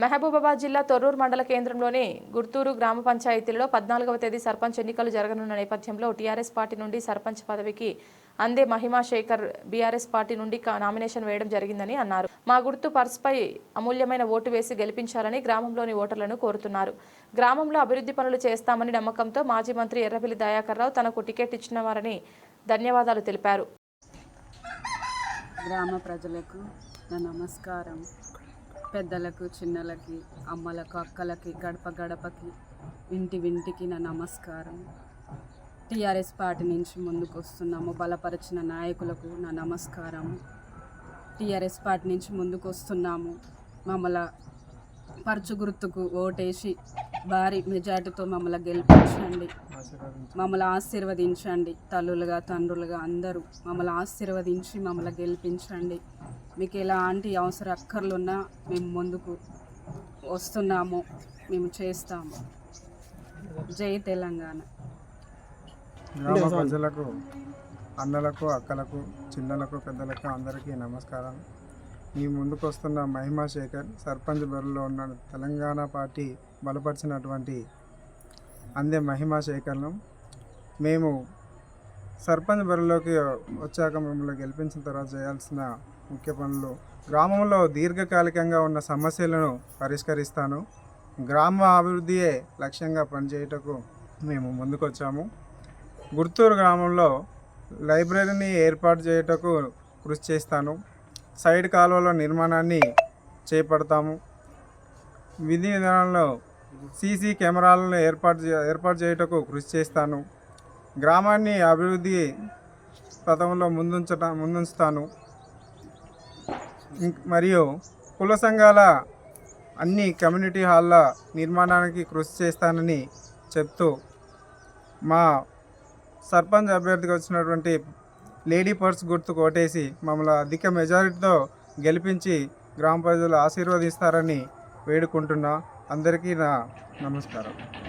మహబూబాబాద్ జిల్లా తొర్రూరు మండల కేంద్రంలోని గుర్తూరు గ్రామ పంచాయతీలో పద్నాలుగవ తేదీ సర్పంచ్ ఎన్నికలు జరగనున్న నేపథ్యంలో టీఆర్ఎస్ పార్టీ నుండి సర్పంచ్ పదవికి అందే మహిమా శేఖర్ బీఆర్ఎస్ పార్టీ నుండి కా- నామినేషన్ వేయడం జరిగిందని అన్నారు. మా గుర్తు పర్స్పై అమూల్యమైన ఓటు వేసి గెలిపించాలని గ్రామంలోని ఓటర్లను కోరుతున్నారు. గ్రామంలో అభివృద్ధి పనులు చేస్తామని నమ్మకంతో మాజీ మంత్రి ఎర్రబెల్లి దయాకర్ రావు తనకు టికెట్ ఇచ్చిన వారని ధన్యవాదాలు తెలిపారు. గ్రామ ప్రజలకు నా నమస్కారం. పెద్దలకు చిన్నలకి అమ్మలకు అక్కలకి గడప గడపకి ఇంటి వింటికి నా నమస్కారం. టీఆర్ఎస్ పార్టీ నుంచి ముందుకు వస్తున్నాము బలపరిచిన నాయకులకు నా నమస్కారం. టీఆర్ఎస్ పార్టీ నుంచి ముందుకు వస్తున్నాము మమ్మల పరచు గుర్తుకు ఓటేసి భారీ మెజార్టీతో మమ్మల్ని గెలిపించండి. మమ్మల్ని ఆశీర్వదించండి. తల్లులుగా తండ్రులుగా అందరూ మమ్మల్ని ఆశీర్వదించి మమ్మల్ని గెలిపించండి. మీకు ఎలాంటి అవసర అక్కర్లున్నా మేము ముందుకు వస్తున్నాము. మేము చేస్తాము. జై తెలంగాణ. గ్రామ ప్రజలకు అన్నలకు అక్కలకు చిన్నలకు పెద్దలకు అందరికీ నమస్కారం. మీ ముందుకు వస్తున్న మహిమా శేఖర్ సర్పంచ్ బరిలో ఉన్న తెలంగాణ పార్టీ బలపరిచినటువంటి అందే మహిమా శేఖర్ను మేము సర్పంచ్ బరిలోకి వచ్చాక మిమ్మల్ని గెలిపించిన తర్వాత చేయాల్సిన ముఖ్య పనులు గ్రామంలో దీర్ఘకాలికంగా ఉన్న సమస్యలను పరిష్కరిస్తాను. గ్రామ అభివృద్ధియే లక్ష్యంగా పనిచేయటకు మేము ముందుకొచ్చాము. గుర్తూరు గ్రామంలో లైబ్రరీని ఏర్పాటు చేయుటకు కృషి చేస్తాను. సైడ్ కాలువల నిర్మాణాన్ని చేపడతాము. విధి విధానంలో సీసీ కెమెరాలను ఏర్పాటు ఏర్పాటు చేయుటకు కృషి చేస్తాను. గ్రామాన్ని అభివృద్ధి పథంలో ముందుంచట ముందుంచుతాను. మరియు కుల సంఘాల అన్ని కమ్యూనిటీ హాల్ల నిర్మాణానికి కృషి చేస్తానని చెప్తూ మా సర్పంచ్ అభ్యర్థికి వచ్చినటువంటి లేడీ పర్స్ గుర్తు కొట్టేసి మమ్మల్ని అధిక మెజారిటీతో గెలిపించి గ్రామ ప్రజలు ఆశీర్వదిస్తారని వేడుకుంటున్నా. అందరికీ నా నమస్కారం.